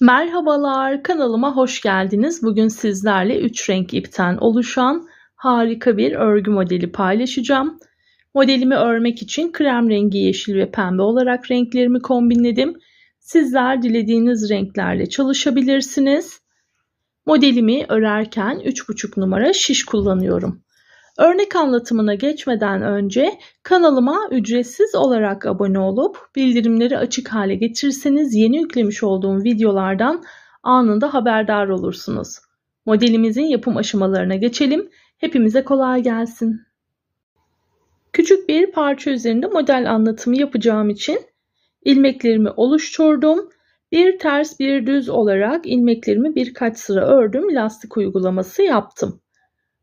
Merhabalar, kanalıma hoş geldiniz. Bugün sizlerle 3 renk ipten oluşan harika bir örgü modeli paylaşacağım. Modelimi örmek için krem rengi, yeşil ve pembe olarak renklerimi kombinledim. Sizler dilediğiniz renklerle çalışabilirsiniz. Modelimi örerken 3,5 numara şiş kullanıyorum. Örnek anlatımına geçmeden önce kanalıma ücretsiz olarak abone olup bildirimleri açık hale getirirseniz yeni yüklemiş olduğum videolardan anında haberdar olursunuz. Modelimizin yapım aşamalarına geçelim. Hepimize kolay gelsin. Küçük bir parça üzerinde model anlatımı yapacağım için ilmeklerimi oluşturdum. Bir ters bir düz olarak ilmeklerimi birkaç sıra ördüm. Lastik uygulaması yaptım.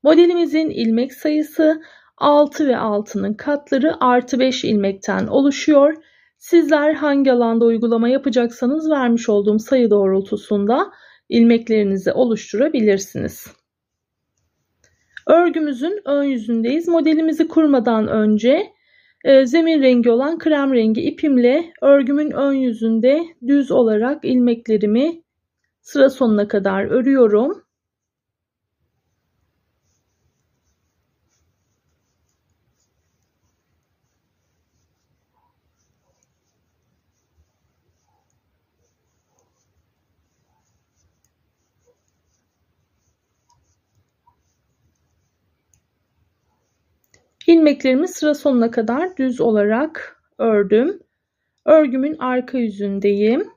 Modelimizin ilmek sayısı 6 ve 6'nın katları artı 5 ilmekten oluşuyor. Sizler hangi alanda uygulama yapacaksanız vermiş olduğum sayı doğrultusunda ilmeklerinizi oluşturabilirsiniz. Örgümüzün ön yüzündeyiz. Modelimizi kurmadan önce e, zemin rengi olan krem rengi ipimle örgümün ön yüzünde düz olarak ilmeklerimi sıra sonuna kadar örüyorum. İlmeklerimi sıra sonuna kadar düz olarak ördüm. Örgümün arka yüzündeyim.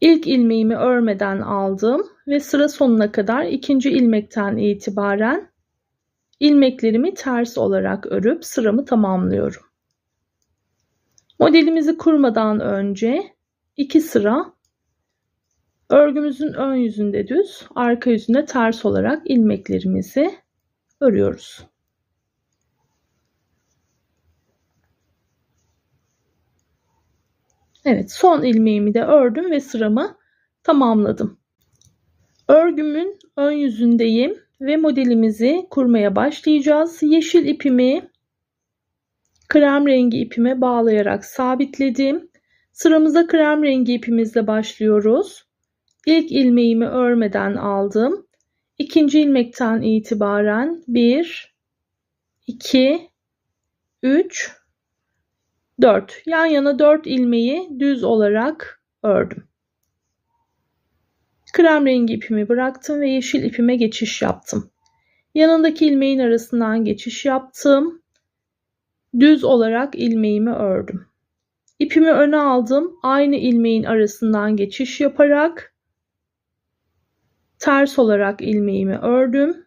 İlk ilmeğimi örmeden aldım ve sıra sonuna kadar ikinci ilmekten itibaren ilmeklerimi ters olarak örüp sıramı tamamlıyorum. Modelimizi kurmadan önce iki sıra örgümüzün ön yüzünde düz, arka yüzünde ters olarak ilmeklerimizi örüyoruz. Evet son ilmeğimi de ördüm ve sıramı tamamladım. Örgümün ön yüzündeyim ve modelimizi kurmaya başlayacağız. Yeşil ipimi krem rengi ipime bağlayarak sabitledim. Sıramıza krem rengi ipimizle başlıyoruz. İlk ilmeğimi örmeden aldım. İkinci ilmekten itibaren 1, 2, 3, 4. Yan yana 4 ilmeği düz olarak ördüm. Krem rengi ipimi bıraktım ve yeşil ipime geçiş yaptım. Yanındaki ilmeğin arasından geçiş yaptım. Düz olarak ilmeğimi ördüm. İpimi öne aldım. Aynı ilmeğin arasından geçiş yaparak ters olarak ilmeğimi ördüm.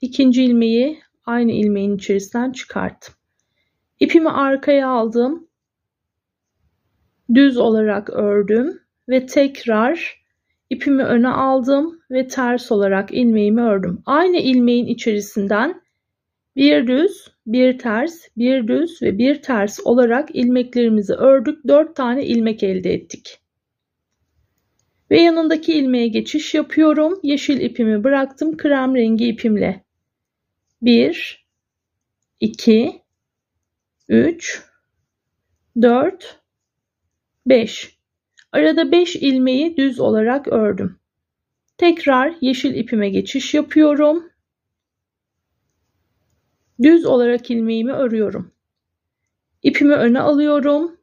İkinci ilmeği aynı ilmeğin içerisinden çıkarttım. İpimi arkaya aldım. Düz olarak ördüm ve tekrar ipimi öne aldım ve ters olarak ilmeğimi ördüm. Aynı ilmeğin içerisinden bir düz, bir ters, bir düz ve bir ters olarak ilmeklerimizi ördük. 4 tane ilmek elde ettik. Ve yanındaki ilmeğe geçiş yapıyorum. Yeşil ipimi bıraktım krem rengi ipimle. 1 2 3 4 5 Arada 5 ilmeği düz olarak ördüm. Tekrar yeşil ipime geçiş yapıyorum. Düz olarak ilmeğimi örüyorum. İpimi öne alıyorum.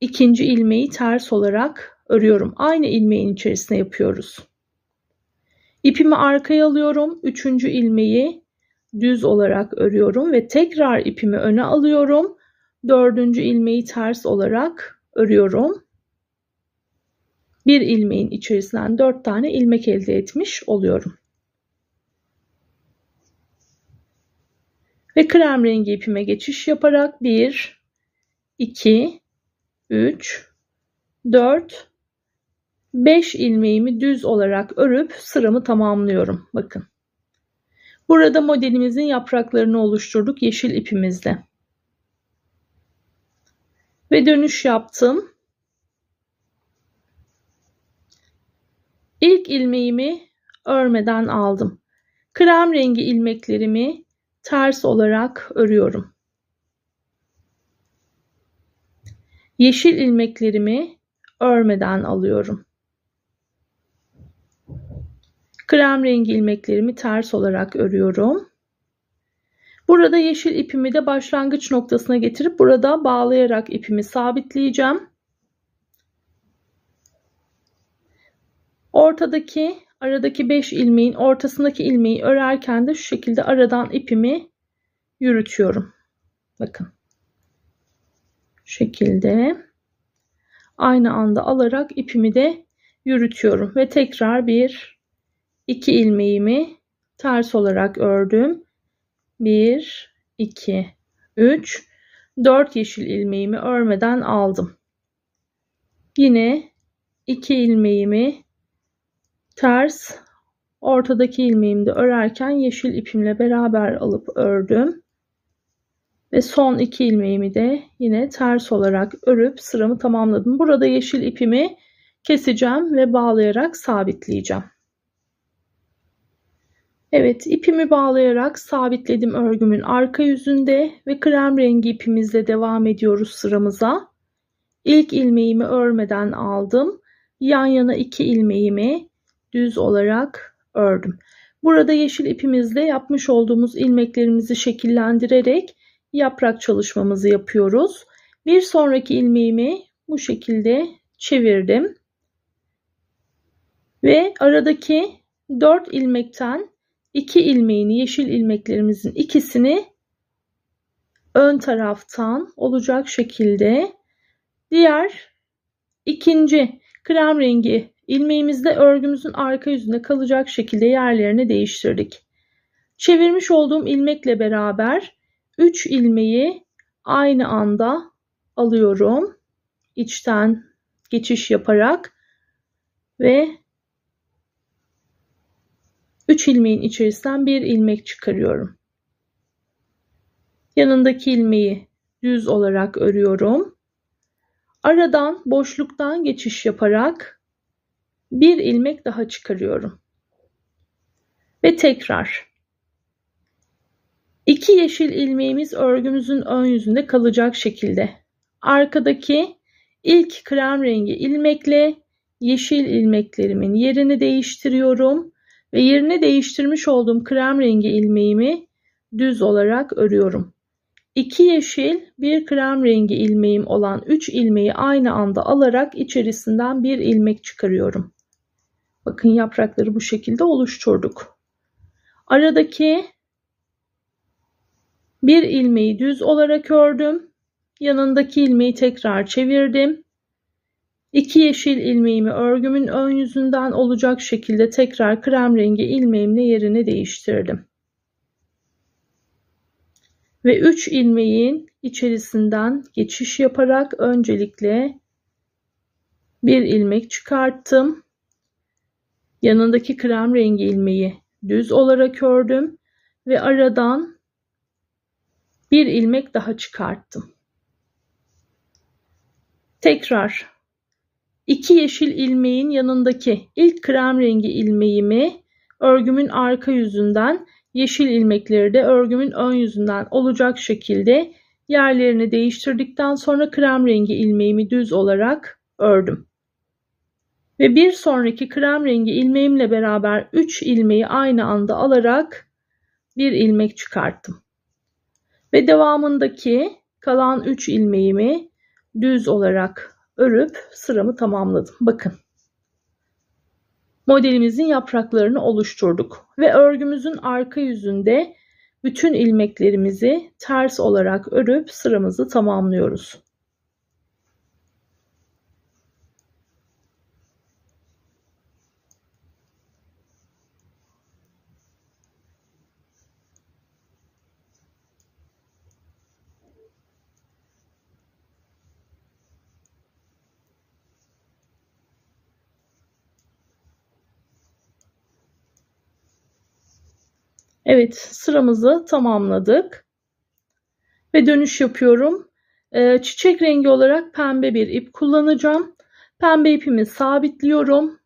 İkinci ilmeği ters olarak örüyorum. Aynı ilmeğin içerisine yapıyoruz. İpimi arkaya alıyorum. Üçüncü ilmeği düz olarak örüyorum ve tekrar ipimi öne alıyorum. Dördüncü ilmeği ters olarak örüyorum. Bir ilmeğin içerisinden dört tane ilmek elde etmiş oluyorum. Ve krem rengi ipime geçiş yaparak 1, 2, 3, 4, 5 ilmeğimi düz olarak örüp sıramı tamamlıyorum. Bakın. Burada modelimizin yapraklarını oluşturduk yeşil ipimizle. Ve dönüş yaptım. İlk ilmeğimi örmeden aldım. Krem rengi ilmeklerimi ters olarak örüyorum. Yeşil ilmeklerimi örmeden alıyorum. Krem rengi ilmeklerimi ters olarak örüyorum. Burada yeşil ipimi de başlangıç noktasına getirip burada bağlayarak ipimi sabitleyeceğim. Ortadaki aradaki 5 ilmeğin ortasındaki ilmeği örerken de şu şekilde aradan ipimi yürütüyorum. Bakın. Şu şekilde aynı anda alarak ipimi de yürütüyorum ve tekrar bir iki ilmeğimi ters olarak ördüm. 1 2 3 4 yeşil ilmeğimi örmeden aldım. Yine 2 ilmeğimi ters ortadaki ilmeğimi de örerken yeşil ipimle beraber alıp ördüm. Ve son iki ilmeğimi de yine ters olarak örüp sıramı tamamladım. Burada yeşil ipimi keseceğim ve bağlayarak sabitleyeceğim. Evet ipimi bağlayarak sabitledim örgümün arka yüzünde ve krem rengi ipimizle devam ediyoruz sıramıza. İlk ilmeğimi örmeden aldım. Yan yana iki ilmeğimi düz olarak ördüm. Burada yeşil ipimizle yapmış olduğumuz ilmeklerimizi şekillendirerek yaprak çalışmamızı yapıyoruz. Bir sonraki ilmeğimi bu şekilde çevirdim. Ve aradaki 4 ilmekten 2 ilmeğini yeşil ilmeklerimizin ikisini ön taraftan olacak şekilde diğer ikinci krem rengi ilmeğimizde örgümüzün arka yüzünde kalacak şekilde yerlerini değiştirdik. Çevirmiş olduğum ilmekle beraber 3 ilmeği aynı anda alıyorum. içten geçiş yaparak ve 3 ilmeğin içerisinden bir ilmek çıkarıyorum. Yanındaki ilmeği düz olarak örüyorum. Aradan boşluktan geçiş yaparak bir ilmek daha çıkarıyorum. Ve tekrar İki yeşil ilmeğimiz örgümüzün ön yüzünde kalacak şekilde. Arkadaki ilk krem rengi ilmekle yeşil ilmeklerimin yerini değiştiriyorum ve yerini değiştirmiş olduğum krem rengi ilmeğimi düz olarak örüyorum. 2 yeşil, bir krem rengi ilmeğim olan 3 ilmeği aynı anda alarak içerisinden bir ilmek çıkarıyorum. Bakın yaprakları bu şekilde oluşturduk. Aradaki bir ilmeği düz olarak ördüm. Yanındaki ilmeği tekrar çevirdim. İki yeşil ilmeğimi örgümün ön yüzünden olacak şekilde tekrar krem rengi ilmeğimle yerini değiştirdim. Ve 3 ilmeğin içerisinden geçiş yaparak öncelikle bir ilmek çıkarttım. Yanındaki krem rengi ilmeği düz olarak ördüm ve aradan bir ilmek daha çıkarttım. Tekrar iki yeşil ilmeğin yanındaki ilk krem rengi ilmeğimi örgümün arka yüzünden yeşil ilmekleri de örgümün ön yüzünden olacak şekilde yerlerini değiştirdikten sonra krem rengi ilmeğimi düz olarak ördüm. Ve bir sonraki krem rengi ilmeğimle beraber 3 ilmeği aynı anda alarak bir ilmek çıkarttım. Ve devamındaki kalan 3 ilmeğimi düz olarak örüp sıramı tamamladım. Bakın. Modelimizin yapraklarını oluşturduk ve örgümüzün arka yüzünde bütün ilmeklerimizi ters olarak örüp sıramızı tamamlıyoruz. Evet sıramızı tamamladık. Ve dönüş yapıyorum. Ee, çiçek rengi olarak pembe bir ip kullanacağım. Pembe ipimi sabitliyorum.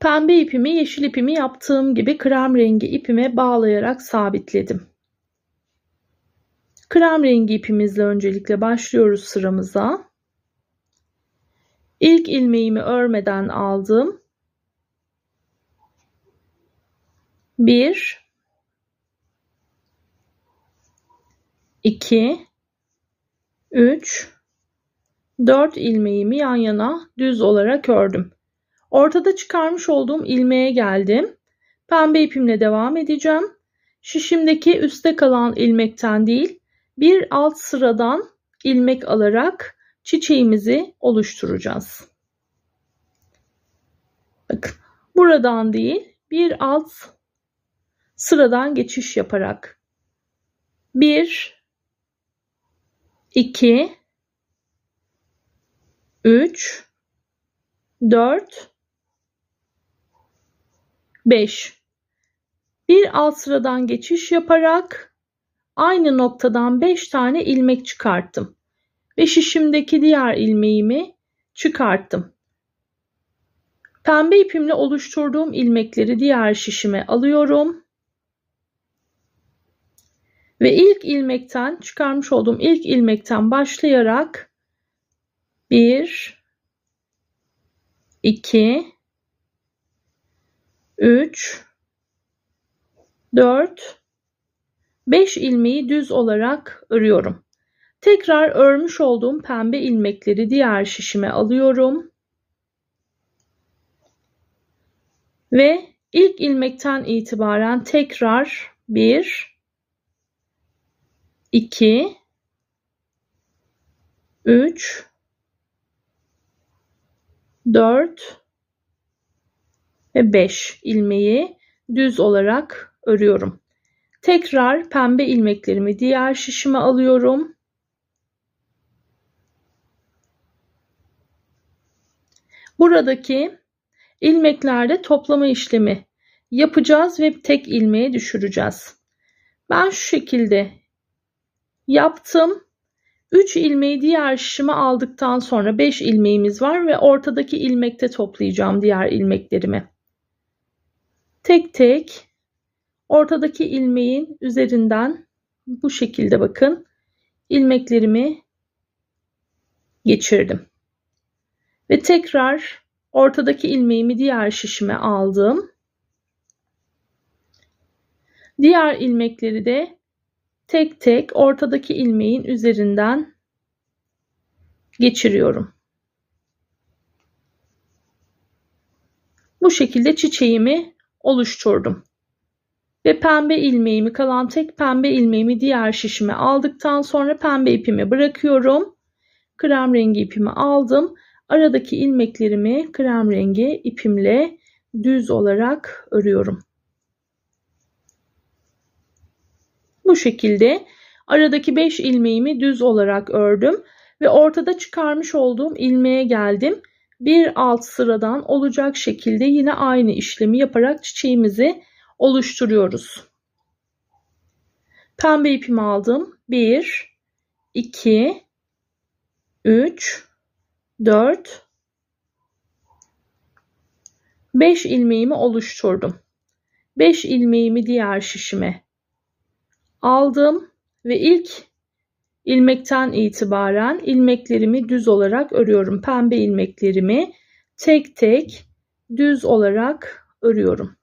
Pembe ipimi yeşil ipimi yaptığım gibi krem rengi ipime bağlayarak sabitledim. Krem rengi ipimizle öncelikle başlıyoruz sıramıza. İlk ilmeğimi örmeden aldım. 1 2 3 4 ilmeğimi yan yana düz olarak ördüm. Ortada çıkarmış olduğum ilmeğe geldim. Pembe ipimle devam edeceğim. Şişimdeki üstte kalan ilmekten değil, bir alt sıradan ilmek alarak çiçeğimizi oluşturacağız. Bakın buradan değil bir alt sıradan geçiş yaparak 1 2 3 4 5 bir alt sıradan geçiş yaparak aynı noktadan 5 tane ilmek çıkarttım ve şişimdeki diğer ilmeğimi çıkarttım. Pembe ipimle oluşturduğum ilmekleri diğer şişime alıyorum. Ve ilk ilmekten çıkarmış olduğum ilk ilmekten başlayarak 1 2 3 4 5 ilmeği düz olarak örüyorum. Tekrar örmüş olduğum pembe ilmekleri diğer şişime alıyorum. Ve ilk ilmekten itibaren tekrar 1 2 3 4 ve 5 ilmeği düz olarak örüyorum. Tekrar pembe ilmeklerimi diğer şişime alıyorum. Buradaki ilmeklerde toplama işlemi yapacağız ve tek ilmeğe düşüreceğiz. Ben şu şekilde yaptım. 3 ilmeği diğer şişime aldıktan sonra 5 ilmeğimiz var ve ortadaki ilmekte toplayacağım diğer ilmeklerimi. Tek tek ortadaki ilmeğin üzerinden bu şekilde bakın ilmeklerimi geçirdim. Ve tekrar ortadaki ilmeğimi diğer şişime aldım. Diğer ilmekleri de tek tek ortadaki ilmeğin üzerinden geçiriyorum. Bu şekilde çiçeğimi oluşturdum. Ve pembe ilmeğimi kalan tek pembe ilmeğimi diğer şişime aldıktan sonra pembe ipimi bırakıyorum. Krem rengi ipimi aldım. Aradaki ilmeklerimi krem rengi ipimle düz olarak örüyorum. Bu şekilde aradaki 5 ilmeğimi düz olarak ördüm ve ortada çıkarmış olduğum ilmeğe geldim. Bir alt sıradan olacak şekilde yine aynı işlemi yaparak çiçeğimizi oluşturuyoruz. Pembe ipimi aldım. 1 2 3 4 5 ilmeğimi oluşturdum. 5 ilmeğimi diğer şişime aldım ve ilk ilmekten itibaren ilmeklerimi düz olarak örüyorum. Pembe ilmeklerimi tek tek düz olarak örüyorum.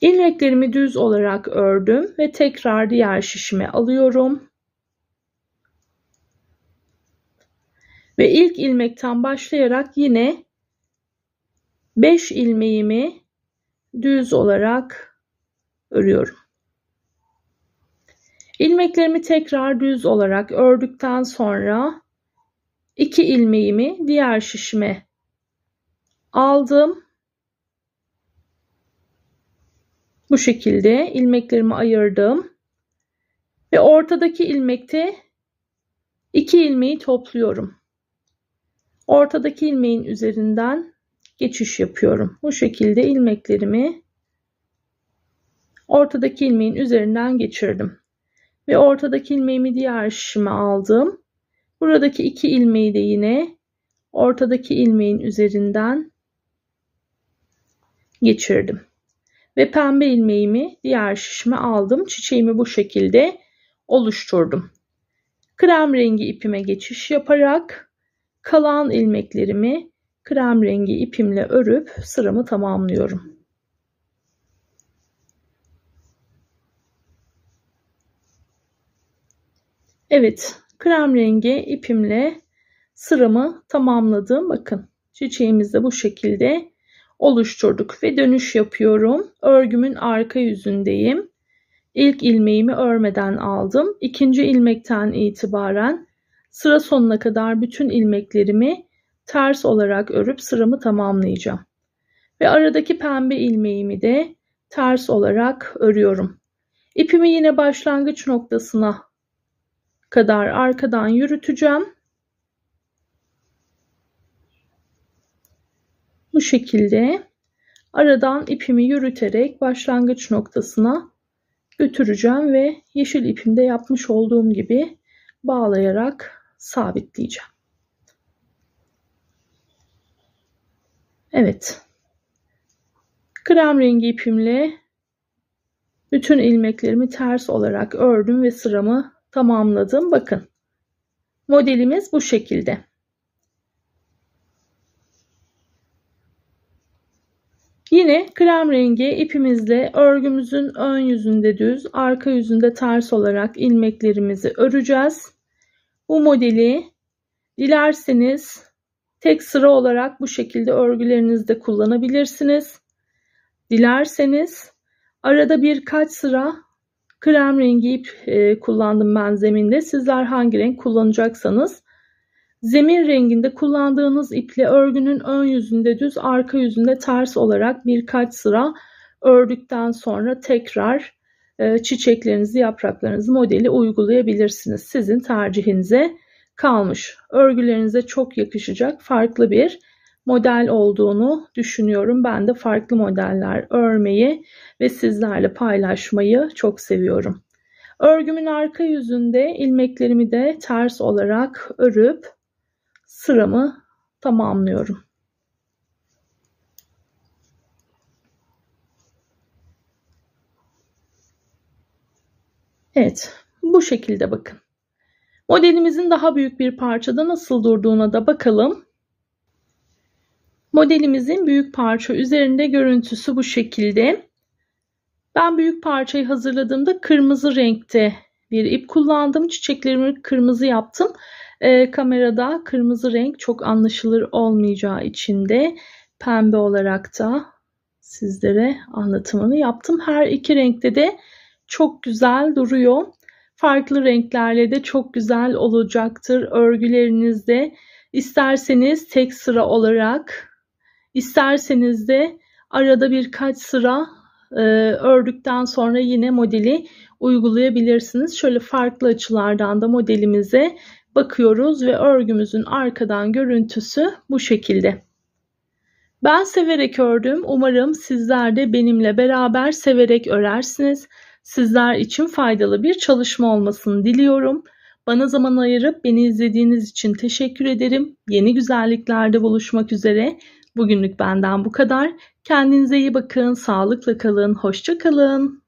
İlmeklerimi düz olarak ördüm ve tekrar diğer şişime alıyorum. Ve ilk ilmekten başlayarak yine 5 ilmeğimi düz olarak örüyorum. İlmeklerimi tekrar düz olarak ördükten sonra 2 ilmeğimi diğer şişime aldım Bu şekilde ilmeklerimi ayırdım. Ve ortadaki ilmekte iki ilmeği topluyorum. Ortadaki ilmeğin üzerinden geçiş yapıyorum. Bu şekilde ilmeklerimi ortadaki ilmeğin üzerinden geçirdim. Ve ortadaki ilmeğimi diğer şişime aldım. Buradaki iki ilmeği de yine ortadaki ilmeğin üzerinden geçirdim ve pembe ilmeğimi diğer şişime aldım. Çiçeğimi bu şekilde oluşturdum. krem rengi ipime geçiş yaparak kalan ilmeklerimi krem rengi ipimle örüp sıramı tamamlıyorum. Evet, krem rengi ipimle sıramı tamamladım. Bakın çiçeğimizi de bu şekilde oluşturduk ve dönüş yapıyorum. Örgümün arka yüzündeyim. İlk ilmeğimi örmeden aldım. İkinci ilmekten itibaren sıra sonuna kadar bütün ilmeklerimi ters olarak örüp sıramı tamamlayacağım. Ve aradaki pembe ilmeğimi de ters olarak örüyorum. İpimi yine başlangıç noktasına kadar arkadan yürüteceğim. Bu şekilde aradan ipimi yürüterek başlangıç noktasına götüreceğim ve yeşil ipimde yapmış olduğum gibi bağlayarak sabitleyeceğim. Evet. Krem rengi ipimle bütün ilmeklerimi ters olarak ördüm ve sıramı tamamladım. Bakın. Modelimiz bu şekilde. Yine krem rengi ipimizle örgümüzün ön yüzünde düz, arka yüzünde ters olarak ilmeklerimizi öreceğiz. Bu modeli dilerseniz tek sıra olarak bu şekilde örgülerinizde kullanabilirsiniz. Dilerseniz arada birkaç sıra krem rengi ip e, kullandım ben zeminde. Sizler hangi renk kullanacaksanız zemin renginde kullandığınız iple örgünün ön yüzünde düz, arka yüzünde ters olarak birkaç sıra ördükten sonra tekrar e, çiçeklerinizi, yapraklarınızı modeli uygulayabilirsiniz. Sizin tercihinize kalmış. Örgülerinize çok yakışacak farklı bir model olduğunu düşünüyorum. Ben de farklı modeller örmeyi ve sizlerle paylaşmayı çok seviyorum. Örgümün arka yüzünde ilmeklerimi de ters olarak örüp sıramı tamamlıyorum. Evet, bu şekilde bakın. Modelimizin daha büyük bir parçada nasıl durduğuna da bakalım. Modelimizin büyük parça üzerinde görüntüsü bu şekilde. Ben büyük parçayı hazırladığımda kırmızı renkte bir ip kullandım. Çiçeklerimi kırmızı yaptım. E, kamerada kırmızı renk çok anlaşılır olmayacağı için de pembe olarak da sizlere anlatımını yaptım. Her iki renkte de çok güzel duruyor. Farklı renklerle de çok güzel olacaktır örgülerinizde. İsterseniz tek sıra olarak, isterseniz de arada birkaç sıra e, ördükten sonra yine modeli uygulayabilirsiniz. Şöyle farklı açılardan da modelimize bakıyoruz ve örgümüzün arkadan görüntüsü bu şekilde. Ben severek ördüm. Umarım sizler de benimle beraber severek örersiniz. Sizler için faydalı bir çalışma olmasını diliyorum. Bana zaman ayırıp beni izlediğiniz için teşekkür ederim. Yeni güzelliklerde buluşmak üzere. Bugünlük benden bu kadar. Kendinize iyi bakın, sağlıkla kalın, hoşça kalın.